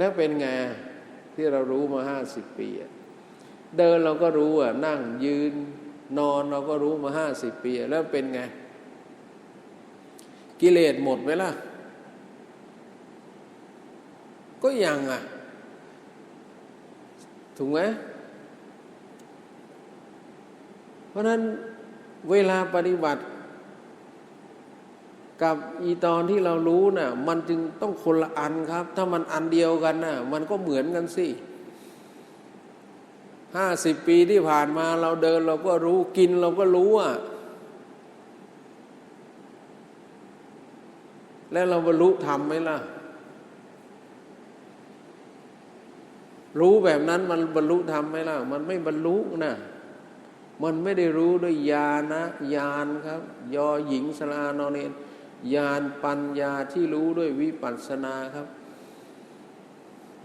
แล้วเป็นไงที่เรารู้มาห้าสิบปี เดินเราก็รู้อะนั่งยืนนอนเราก็รู้มาห้าสิบปี แล้วเป็นไง กิเลสหมดไหมล่ะ ก็ยังอะ ถูกไหมเพราะฉะนั้นเวลาปฏิบัติ กับอีตอนที่เรารู้น่ะมันจึงต้องคนละอันครับ ถ้ามันอันเดียวกันน่ะมันก็เหมือนกันสิห้าสิบปีที่ผ่านมาเราเดินเราก็รู้กินเราก็รู้อะแล้วเราบรรลุธรรมไหมล่ะ รู้แบบนั้นมันบรรลุธรรมไหมล่ะ มันไม่บรรลุนะมันไม่ได้รู้ด้วยญาณนะญาณครับ ยอหญิงสลานอนเนน ญาณปัญญาที่รู้ด้วยวิปัสสนาครับ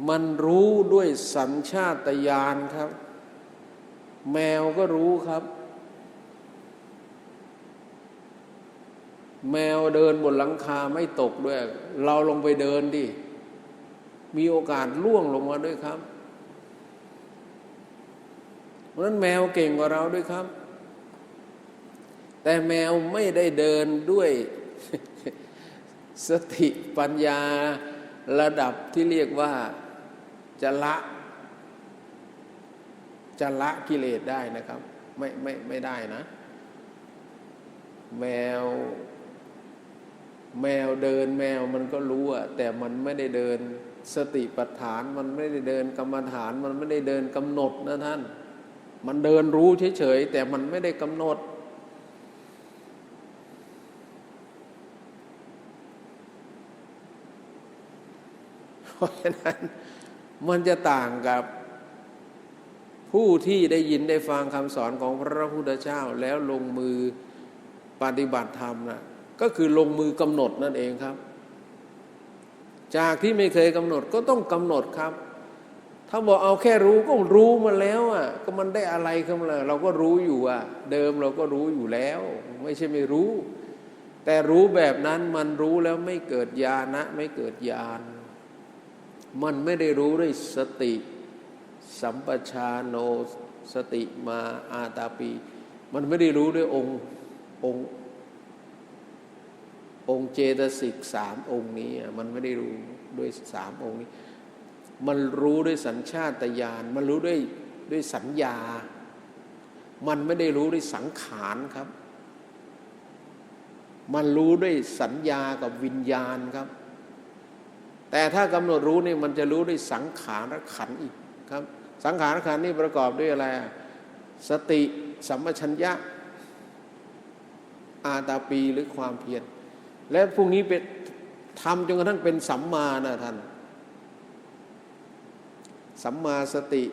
มันรู้ด้วยสัญชาตญาณครับ แมวก็รู้ครับ แมวเดินบนหลังคาไม่ตกด้วย เราลงไปเดินดิ มีโอกาสล่วงลงมาด้วยครับเพราะฉะนั้นแมวเก่งกว่าเราด้วยครับ แต่แมวไม่ได้เดินด้วย สติปัญญาระดับที่เรียกว่าจะละจะละกิเลสได้นะครับ ไม่ไม่ไม่ได้นะ แมว แมวเดินแมวมันก็รู้อะแต่มันไม่ได้เดินสติปัฏฐาน มันไม่ได้เดินกรรมฐาน มันไม่ได้เดินกำหนดนะท่าน มันเดินรู้เฉยๆแต่มันไม่ได้กำหนด เพราะฉะนั้นมันจะต่างกับผู้ที่ได้ยินได้ฟังคำสอนของพระพุทธเจ้าแล้วลงมือปฏิบัติธรรมนะก็คือลงมือกำหนดนั่นเองครับ จากที่ไม่เคยกำหนดก็ต้องกำหนดครับ ถ้าบอกเอาแค่รู้ก็รู้มาแล้วอะ ก็มันได้อะไรขึ้นมาเราก็รู้อยู่อะ เดิมเราก็รู้อยู่แล้ว ไม่ใช่ไม่รู้ แต่รู้แบบนั้นมันรู้แล้วไม่เกิดญาณะไม่เกิดญาณ มันไม่ได้รู้ด้วยสติ สัมปชาโนสติมาอาตาปี มันไม่ได้รู้ด้วยองค์องค์องค์เจตสิกสามองค์นี้มันไม่ได้รู้ด้วยสามองค์นี้ มันรู้ด้วยสัญชาตญาณมันรู้ด้วยด้วยสัญญา มันไม่ได้รู้ด้วยสังขารครับ มันรู้ด้วยสัญญากับวิญญาณครับ แต่ถ้ากำหนดรู้นี่มันจะรู้ด้วยสังขารขันอีกครับ สังขารขันนี่ประกอบด้วยอะไร สติสัมปชัญญะ อาตาปีหรือความเพียรและพวกนี้เป็นทำจนกระทั่งเป็นสัมมานะท่านสัมมาสติ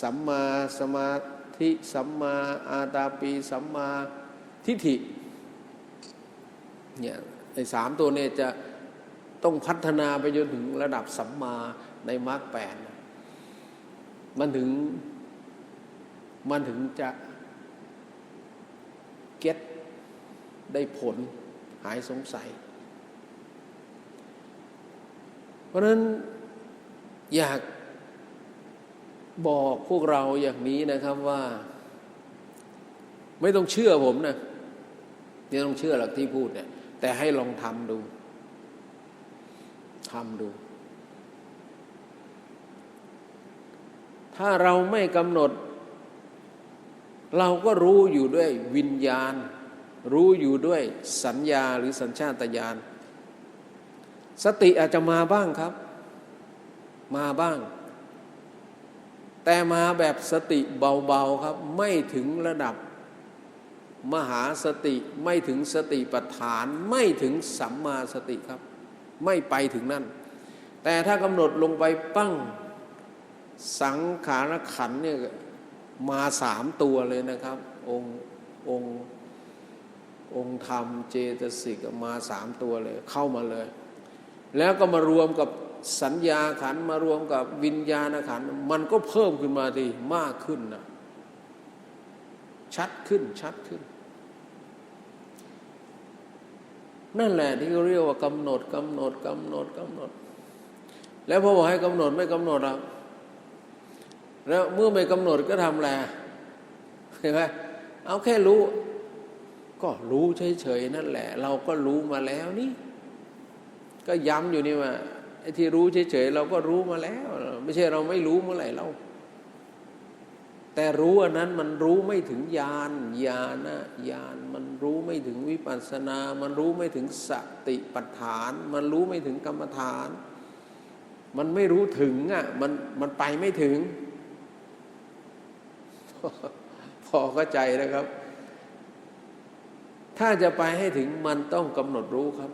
สัมมาสมาธิสัมมาอาตาปี สัมมาทิฏฐิเนี่ยไอ้สามตัวเนี่ยจะ ต้องพัฒนาไปจนถึงระดับสัมมาในมรรคแปดมันถึงมันถึงจะเก็ตได้ผลหายสงสัย เพราะนั้นอยากบอกพวกเราอย่างนี้นะครับว่า ไม่ต้องเชื่อผมนะไม่ต้องเชื่อหลักที่พูดเนี่ย แต่ให้ลองทำดู ทำดู ถ้าเราไม่กำหนด เราก็รู้อยู่ด้วยวิญญาณ รู้อยู่ด้วยสัญญาหรือสัญชาตญาณสติอาจจะมาบ้างครับ มาบ้าง แต่มาแบบสติเบาๆครับ ไม่ถึงระดับ มหาสติไม่ถึงสติปัฏฐาน ไม่ถึงสัมมาสติครับ ไม่ไปถึงนั่น แต่ถ้ากำหนดลงไปปั้งสังขารขันเนี่ยมาสามตัวเลยนะครับ องค์องค์องค์ธรรมเจตสิกมาสามตัวเลย เข้ามาเลย แล้วก็มารวมกับสัญญาขันมารวมกับวิญญาณขันมันก็เพิ่มขึ้นมาดีมากขึ้นนะชัดขึ้นชัดขึ้น นั่นแหละที่เขาเรียกว่ากำหนดกำหนดกำหนดกำหนด แล้วพอบอกให้กำหนดไม่กำหนดอะแล้วเมื่อไม่กำหนดก็ทำอะไรเห็นไหมเอาแค่รู้ ก็รู้เฉยๆนั่นแหละ เราก็รู้มาแล้วนี่ ก็ย้ำอยู่นี่ว่าไอ้ที่รู้เฉยๆเราก็รู้มาแล้ว ไม่ใช่เราไม่รู้เมื่อไหร่เรา แต่รู้อันนั้นมันรู้ไม่ถึงญาณญาณะญาณมันรู้ไม่ถึงวิปัสสนา มันรู้ไม่ถึงสติปัฏฐาน มันรู้ไม่ถึงกรรมฐาน มันไม่รู้ถึงอะมันมันไปไม่ถึง พอเข้าใจนะครับ ถ้าจะไปให้ถึงมันต้องกำหนดรู้ครับ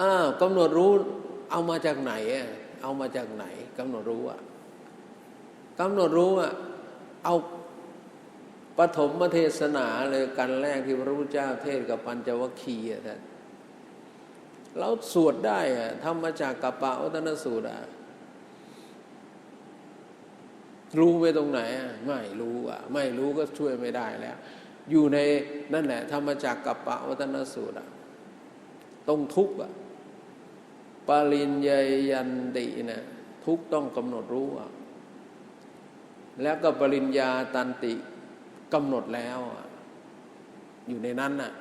อ้าวกำหนดรู้เอามาจากไหนอะเอามาจากไหนกำหนดรู้อะ กำหนดรู้อะเอาปฐมเทศนาเลยกันแรกที่พระพุทธเจ้าเทศกับปัญจวัคคีย์อะท่านเราสวดได้อะทำมาจากกัปปะวัตนสูตรอะรู้ไปตรงไหนอะไม่รู้อะไม่รู้ก็ช่วยไม่ได้แล้ว อยู่ในนั่นแหละทำมจากกัปปะวัตนสูตรอะตรงทุกข์อะปาริญญายันตินะทุกต้องกำหนดรู้อะ แล้วก็ปริญญาตันติกำหนดแล้ว อยู่ในนั้นน่ะ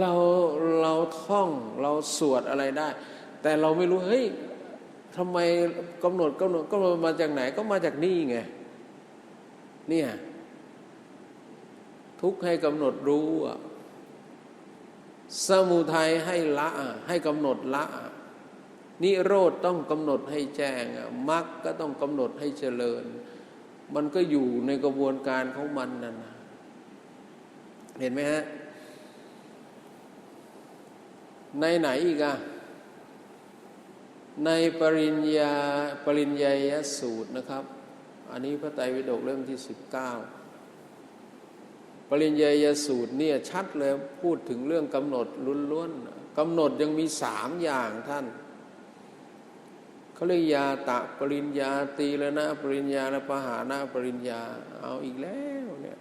เราเราท่องเราสวดอะไรได้ แต่เราไม่รู้เฮ้ยทำไมกำหนดกำหนดกำหนดมาจากไหนก็มาจากนี่ไงเนี่ยทุกให้กำหนดรู้สมุทัยให้ละให้กำหนดละ นิโรธต้องกำหนดให้แจ้งมรรคก็ต้องกำหนดให้เจริญ มันก็อยู่ในกระบวนการของมันนั่นเห็นไหมฮะในไหนอีกอะในปริญญาปริญญายสูตรนะครับ อันนี้พระไตรปิฎกเล่มที่สิบเก้าปริญญายสูตรเนี่ยชัดเลยพูดถึงเรื่องกำหนดล้วนๆกำหนดยังมีสามอย่างท่าน เขาเรียกยาตะปริญญาตีละนะปริญญาและปหานะปริญญา เอาอีกแล้วเนี่ย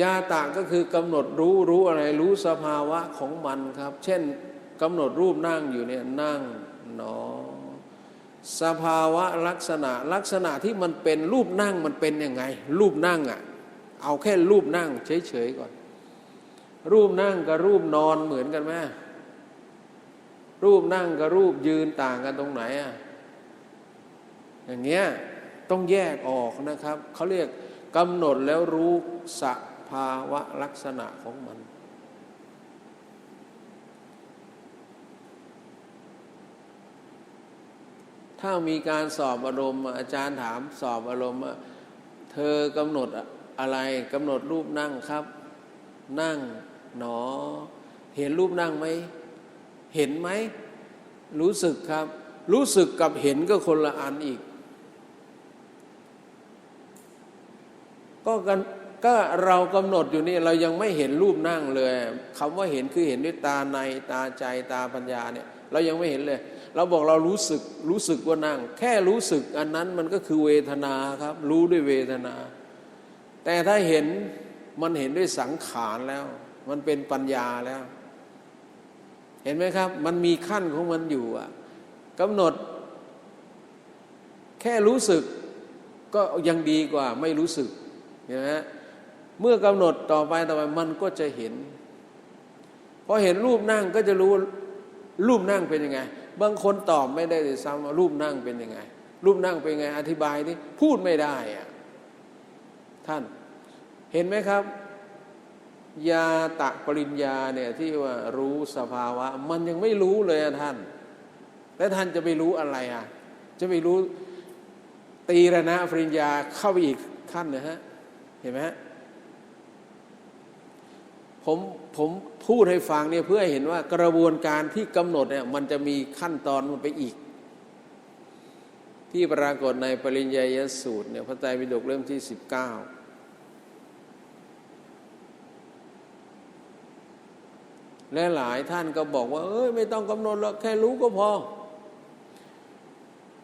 ยาตะก็คือกำหนดรู้รู้อะไรรู้สภาวะของมันครับ เช่นกำหนดรูปนั่งอยู่เนี่ยนั่งหนอ สภาวะลักษณะลักษณะที่มันเป็นรูปนั่งมันเป็นยังไง รูปนั่งอะ่ะเอาแค่รูปนั่งเฉยๆก่อน รูปนั่งกับรูปนอนเหมือนกันไหม รูปนั่งกับรูปยืนต่างกันตรงไหนอะอย่างเงี้ยต้องแยกออกนะครับเขาเรียกกำหนดแล้วรู้สภาวะลักษณะของมัน ถ้ามีการสอบอารมณ์อาจารย์ถามสอบอารมณ์ว่าเธอกำหนดอะไรกำหนดรูปนั่งครับ นั่งหนอ เห็นรูปนั่งไหม เห็นไหมรู้สึกครับ รู้สึกกับเห็นก็คนละอันอีก ก็กันก็เรากำหนดอยู่นี่เรายังไม่เห็นรูปนั่งเลยคำว่าเห็นคือเห็นด้วยตาในตาใจตาปัญญาเนี่ย เรายังไม่เห็นเลย เราบอกเรารู้สึกรู้สึกว่านั่ง แค่รู้สึกอันนั้นมันก็คือเวทนาครับ รู้ด้วยเวทนา แต่ถ้าเห็นมันเห็นด้วยสังขารแล้ว มันเป็นปัญญาแล้ว เห็นไหมครับ มันมีขั้นของมันอยู่อะกำหนด แค่รู้สึกก็ยังดีกว่าไม่รู้สึกเห็นไหมเมื่อกำหนดต่อไปต่อไปมันก็จะเห็นพอเห็นรูปนั่งก็จะรู้รูปนั่งเป็นยังไง บางคนตอบไม่ได้เลยซ้ำว่ารูปนั่งเป็นยังไง รูปนั่งเป็นยังไง อธิบายนี่พูดไม่ได้อะท่านเห็นไหมครับ ยาตะปริญญาเนี่ยที่ว่ารู้สภาวะ มันยังไม่รู้เลยท่าน แล้วท่านจะไปรู้อะไรอะ จะไปรู้ตีระนะปริญญาเข้าไปอีกขั้นนะฮะเห็นไหมฮะผมผมพูดให้ฟังเนี่ยเพื่อให้เห็นว่ากระบวนการที่กำหนดเนี่ยมันจะมีขั้นตอนมันไปอีก ที่ปรากฏในปริญญายสูตรเนี่ยพระไตรปิฎกเล่มที่สิบเก้า และหลายท่านก็บอกว่า เอ้ยไม่ต้องกำหนดหรอกแค่รู้ก็พอ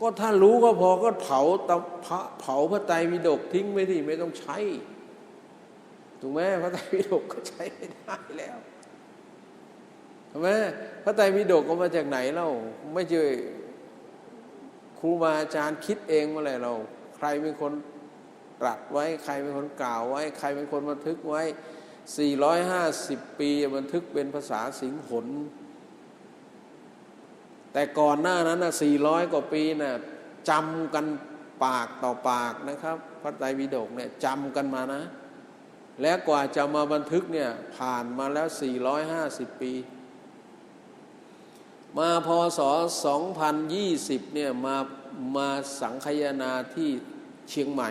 ก็ท่านรู้ก็พอก็เผาตะเผาพระไตรปิฎกทิ้งไม่ที่ไม่ต้องใช้ถูกไหมพระไตรปิฎกก็ใช้ไม่ได้แล้วใช่ไหมพระไตรปิฎกก็มาจากไหนเล่าไม่ใช่ครูบาอาจารย์คิดเองมาเลยเรา ใครเป็นคนตรัสไว้ ใครเป็นคนกล่าวไว้ ใครเป็นคนบันทึกไว้ 450 ปีบันทึกเป็นภาษาสิงหน แต่ก่อนหน้านั้นนะ400 กว่าปีนะ่ะจำกันปากต่อปากนะครับ พระไตรปิฎกเนี่ยจำกันมานะ และกว่าจะมาบันทึกเนี่ยผ่านมาแล้ว 450 ปี มาพศ 2020 เนี่ยมามาสังคยนาที่เชียงใหม่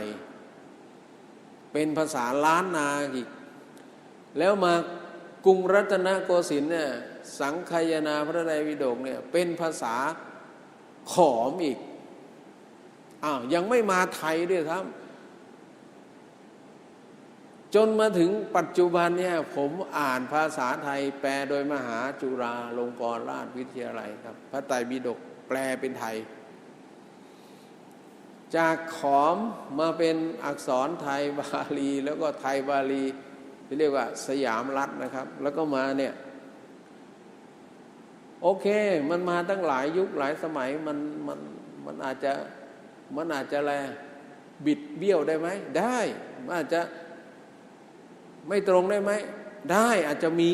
เป็นภาษาล้านนาอีก แล้วมากรุงรัตนโกสินทร์เนี่ยสังคายนาพระไตรปิฎกเนี่ยเป็นภาษาขอมอีกอ้าวยังไม่มาไทยด้วยครับ จนมาถึงปัจจุบันเนี่ยผมอ่านภาษาไทยแปลโดยมหาจุฬาลงกรณราชวิทยาลัยครับ พระไตรปิฎกแปลเป็นไทย จากขอมมาเป็นอักษรไทยบาลี แล้วก็ไทยบาลี ที่เรียกว่าสยามรัฐนะครับ แล้วก็มาเนี่ย โอเค มันมาตั้งหลายยุคหลายสมัยมันมันมันอาจจะมันอาจจะอะไรบิดเบี้ยวได้ไหมได้มันอาจจะไม่ตรงได้ไหมได้อาจจะมี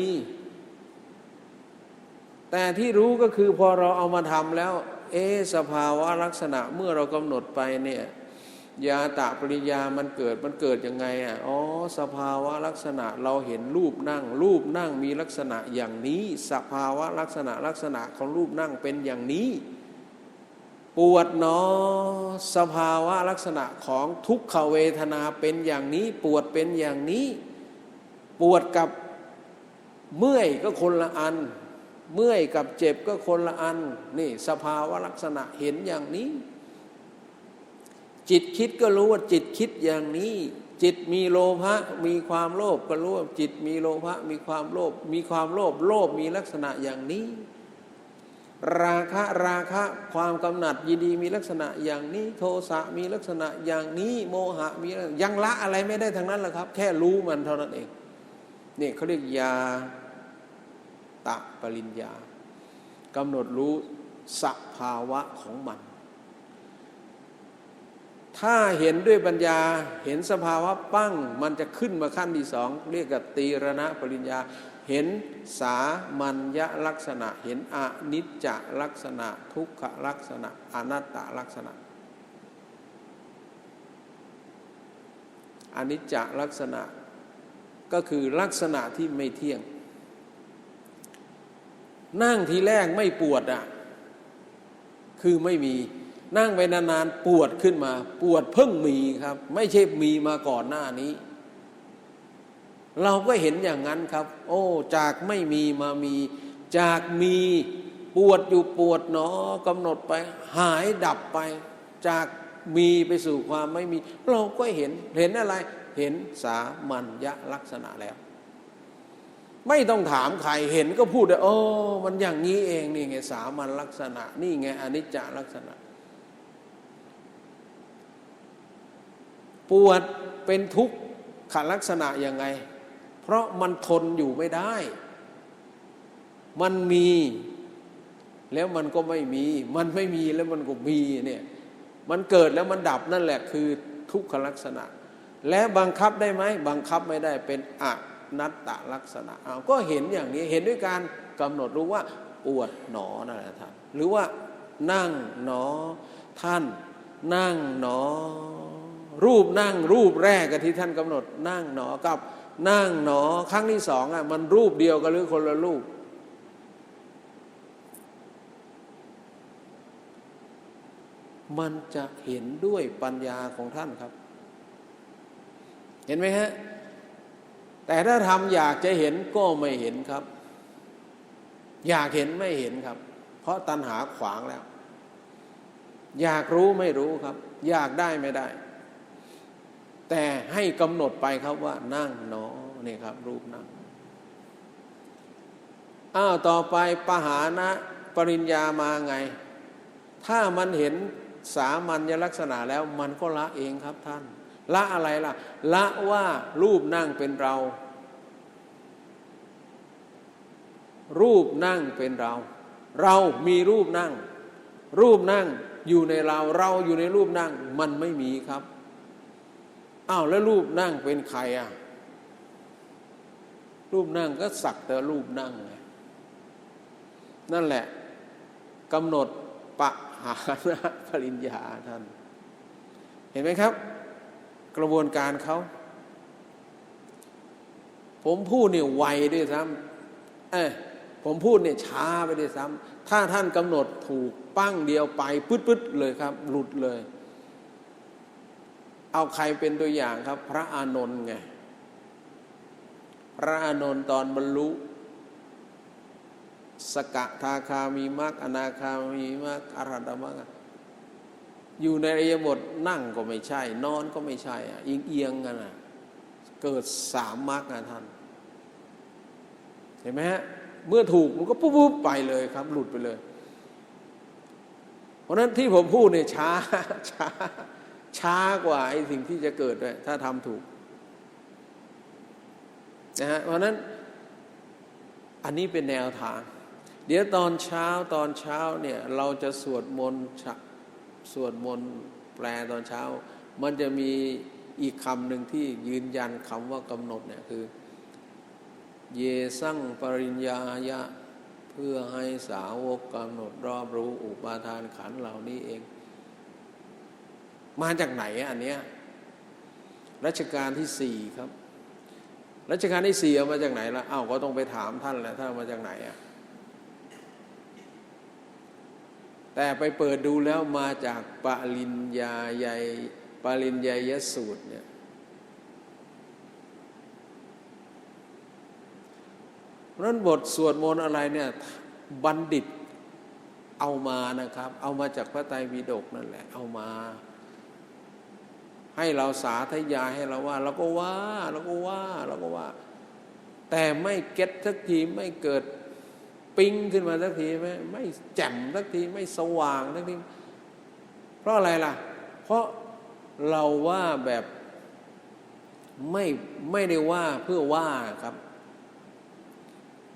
แต่ที่รู้ก็คือพอเราเอามาทำแล้ว เอสภาวะลักษณะเมื่อเรากำหนดไปเนี่ย ยาตะปริยามันเกิดมันเกิดยังไงอะอ๋อสภาวะลักษณะเราเห็นรูปนั่ง รูปนั่งมีลักษณะอย่างนี้ สภาวะลักษณะลักษณะของรูปนั่งเป็นอย่างนี้ ปวดหนอสภาวะลักษณะของทุกขเวทนาเป็นอย่างนี้ ปวดเป็นอย่างนี้ ปวดกับเมื่อยก็คนละอัน เมื่อยกับเจ็บก็คนละอันนี่สภาวะลักษณะเห็นอย่างนี้ จิตคิดก็รู้ว่าจิตคิดอย่างนี้ จิตมีโลภะมีความโลภก็รู้ว่าจิตมีโลภะมีความโลภมีความโลภโลภมีลักษณะอย่างนี้ ราคะราคะความกำหนัดยินดีมีลักษณะอย่างนี้ โทสะมีลักษณะอย่างนี้ โมหะมียังละอะไรไม่ได้ทั้งนั้นแหละครับ แค่รู้มันเท่านั้นเองนี่เขาเรียกยาตะปริญญากำหนดรู้สภาวะของมัน ถ้าเห็นด้วยปัญญาเห็นสภาวะปั้งมันจะขึ้นมาขั้นที่สองเรียกกับตีรณะปริญญา เห็นสามัญญลักษณะ เห็นอนิจจลักษณะ ทุกขลักษณะ อนัตตลักษณะอนิจจลักษณะก็คือลักษณะที่ไม่เที่ยง นั่งทีแรกไม่ปวดอะคือไม่มี นั่งไปนานๆปวดขึ้นมา ปวดเพิ่งมีครับ ไม่ใช่มีมาก่อนหน้านี้ เราก็เห็นอย่างนั้นครับ โอ้ จากไม่มีมามี จากมีปวดอยู่ปวดหนอกำหนดไป หายดับไป จากมีไปสู่ความไม่มี เราก็เห็นเห็นอะไร เห็นสามัญญลักษณะแล้ว ไม่ต้องถามใครเห็นก็พูดได้โอ้มันอย่างนี้เองนี่ไงสามัญลักษณะ นี่ไงอนิจจลักษณะ ปวดเป็นทุกขลักษณะยังไง เพราะมันทนอยู่ไม่ได้ มันมีแล้วมันก็ไม่มี มันไม่มีแล้วมันก็มีเนี่ย มันเกิดแล้วมันดับนั่นแหละคือทุกขลักษณะ และบังคับได้ไหมบังคับไม่ได้เป็นอนัตตลักษณะเอาก็เห็นอย่างนี้เห็นด้วยการกำหนดรู้ว่าปวดหนอนั่นแหละท่านหรือว่านั่งหนอท่าน นั่งหนอ รูปนั่งรูปแรกกับที่ท่านกำหนด นั่งหนอกับนั่งหนอครั้งที่สองอะมันรูปเดียวกันหรือคนละรูป มันจะเห็นด้วยปัญญาของท่านครับ เห็นไหมฮะ แต่ถ้าทำอยากจะเห็นก็ไม่เห็นครับ อยากเห็นไม่เห็นครับ เพราะตัณหาขวางแล้ว อยากรู้ไม่รู้ครับ อยากได้ไม่ได้ แต่ให้กำหนดไปครับว่านั่งเนอนี่ครับ รูปนั่งอ้าวต่อไปปหานะปริญญามาไง ถ้ามันเห็นสามัญลักษณะแล้วมันก็ละเองครับท่าน ละอะไรล่ะ ละว่ารูปนั่งเป็นเรา รูปนั่งเป็นเรา เรามีรูปนั่ง รูปนั่งอยู่ในเราเราอยู่ในรูปนั่ง มันไม่มีครับ อ้าวแล้วรูปนั่งเป็นใครอะ รูปนั่งก็สักแต่รูปนั่งไงนั่นแหละกำหนดปะหานะปริญญาท่าน เห็นไหมครับ กระบวนการเขา ผมพูดเนี่ยไวด้วยซ้ำเอ้ผมพูดเนี่ยช้าไปด้วยซ้ำถ้าท่านกำหนดถูกปั้งเดียวไปปึ๊ดๆเลยครับ หลุดเลย เอาใครเป็นตัวอย่างครับ พระอานนท์ไง พระอานนท์ตอนบรรลุ สกทาคามีมรรคอนาคามีมรรคอรหัตมรรคอยู่ในอริยบทนั่งก็ไม่ใช่ นอนก็ไม่ใช่อะเอียงเอียงกันอะเกิดสามมรรคนะท่าน เห็นไหมฮะ เมื่อถูกมันก็ปุ๊บปุ๊บไปเลยครับ หลุดไปเลย เพราะนั้นที่ผมพูดเนี่ยช้าช้า ช้ากว่าไอ้สิ่งที่จะเกิดด้วย ถ้าทำถูกนะฮะเพราะนั้นอันนี้เป็นแนวทาง เดี๋ยวตอนเช้าตอนเช้าเนี่ยเราจะสวดมนต์สวดมนต์แปลตอนเช้า มันจะมีอีกคำหนึ่งที่ยืนยันคำว่ากำหนดเนี่ยคือ เยสั่งปริญญายะ เพื่อให้สาวกกำหนดรอบรู้อุปาทานขันเหล่านี้เอง มาจากไหนอันเนี้ยรัชกาลที่สี่ครับรัชกาลที่สี่เอามาจากไหนละอ้าวก็ต้องไปถามท่านแหละถ้าเอามาจากไหนอะแต่ไปเปิดดูแล้วมาจากปริญญาใหญ่ปริญญายสูตรเนี่ยเพราะฉะนั้นบทสวดมนต์อะไรเนี่ยบัณฑิตเอามานะครับ เอามาจากพระไตรปิฎกนั่นแหละ เอามา ให้เราสาธยายให้เราว่า เราก็ว่าเราก็ว่าเราก็ว่า แต่ไม่เก็ตสักทีไม่เกิดปิ้งขึ้นมาสักทีไม่ไม่แจ่มสักทีไม่สว่างสักทีเพราะอะไรล่ะ เพราะเราว่าแบบไม่ไม่ได้ว่าเพื่อว่าครับ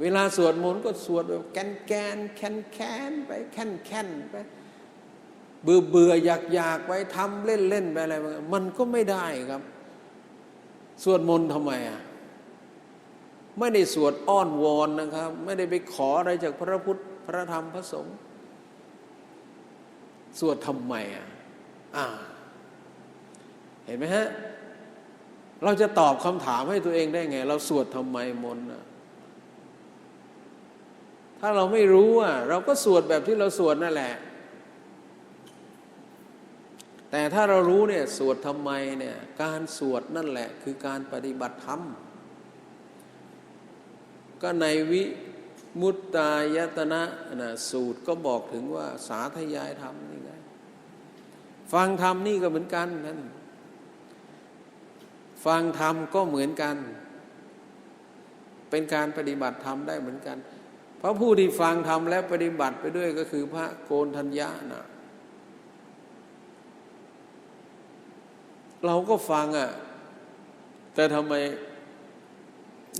เวลาสวดมนต์ก็สวดแบบแกนแกนแคนแคนไปแคนแคนไป เบื่อเบื่ออยากอยากไปทำเล่นเล่นไปอะไรมันก็ไม่ได้ครับสวดมนต์ทำไมอะไม่ได้สวดอ้อนวอนนะครับ ไม่ได้ไปขออะไรจากพระพุทธพระธรรมพระสงฆ์สวดทำไมอะอ่า เห็นไหมฮะ เราจะตอบคำถามให้ตัวเองได้ไง เราสวดทำไมมนต์ถ้าเราไม่รู้อะเราก็สวดแบบที่เราสวดนั่นแหละ แต่ถ้าเรารู้เนี่ยสวดทำไมเนี่ยการสวดนั่นแหละคือการปฏิบัติธรรม ก็ในวิมุตตายตนะนะสูตรก็บอกถึงว่าสาธยายธรรมนี่ไงฟังธรรมนี่ก็เหมือนกันนั่นฟังธรรมก็เหมือนกัน เป็นการปฏิบัติธรรมได้เหมือนกัน เพราะผู้ที่ฟังธรรมและปฏิบัติไปด้วยก็คือพระโกนทัญญานะ เราก็ฟังอะ แต่ทำไม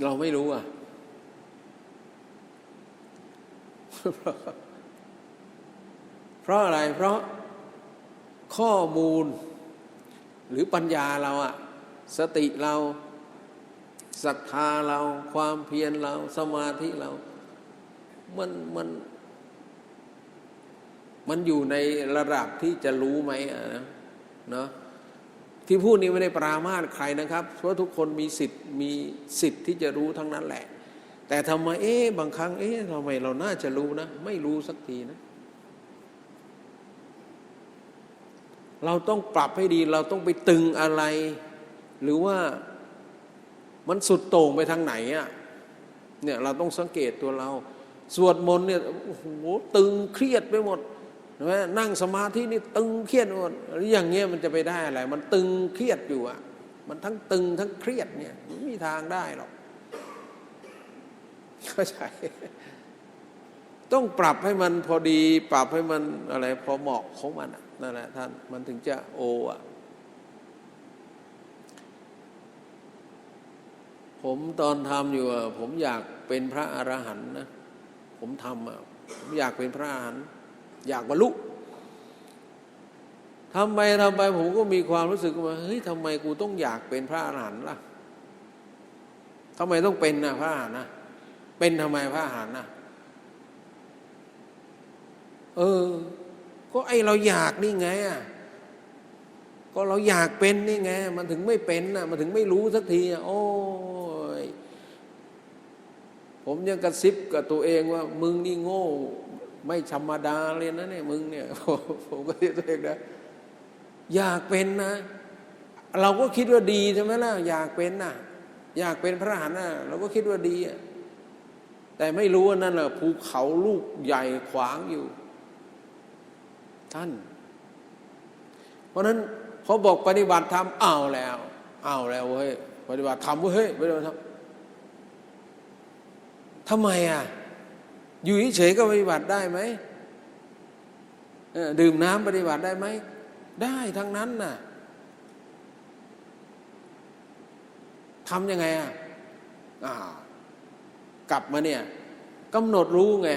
เราไม่รู้อะ เพราะอะไร เพราะข้อมูล หรือปัญญาเราอะสติเราศรัทธาเรา ความเพียรเรา สมาธิเรา มันมัน มันอยู่ในระดับที่จะรู้ไหมอะนะเนาะ ที่พูดนี้ไม่ได้ปรามาสใครนะครับ เพราะทุกคนมีสิทธิ์มีสิทธิ์ที่จะรู้ทั้งนั้นแหละ แต่ทำไมเอ๊ะบางครั้ง เอ๊ะทำไมเราน่าจะรู้นะ ไม่รู้สักทีนะ เราต้องปรับให้ดี เราต้องไปตึงอะไร หรือว่ามันสุดโต่งไปทางไหนอะเนี่ยเราต้องสังเกตตัวเรา สวดมนต์เนี่ยโอ้โหตึงเครียดไปหมด ใช่ไหมนั่งสมาธินี่ตึงเครียดหมดหรืออย่างเงี้ยมันจะไปได้อะไร มันตึงเครียดอยู่อะมันทั้งตึงทั้งเครียดเนี่ยไม่มีทางได้หรอกเข้าใจต้องปรับให้มันพอดี ปรับให้มันอะไร พอเหมาะของมันนั่นแหละท่านมันถึงจะโออะผมตอนทำอยู่ผมอยากเป็นพระอรหันต์นะ ผมทำอะผมอยากเป็นพระอรหันต์ อยากบรรลุทำไปทำไปผมก็มีความรู้สึกว่าเฮ้ยทำไมกูต้องอยากเป็นพระอรหันต์ล่ะทำไมต้องเป็นนะพระอรหันต์นะเป็นทำไมพระอรหันต์นะเออ ก็ไอเราอยากนี่ไงอะก็เราอยากเป็นนี่ไง มันถึงไม่เป็นน่ะมันถึงไม่รู้สักทีโอ้ยผมยังกระซิบกับตัวเองว่า มึงนี่โง่ ไม่ธรรมดาเลยนะเนี่ยมึงเนี่ยผมก็เรียกตัวเองนะอยากเป็นนะ เราก็คิดว่าดีใช่ไหมล่ะอยากเป็นน่ะอยากเป็นพระหันน่ะเราก็คิดว่าดีแต่ไม่รู้ว่านั่นแหละภูเขาลูกใหญ่ขวางอยู่ ท่าน เพราะนั้นเขาบอกปฏิบัติธรรมเอาแล้วเอาแล้วเว้ยปฏิบัติธรรมเว้ยเฮ้ยปฏิบัติธรรมทำไมอะ อยู่เฉยก็ปฏิบัติได้ไหมดื่มน้ำปฏิบัติได้ไหม ได้ทั้งนั้นน่ะทำยังไงอะกลับมาเนี่ยกำหนดรู้ไง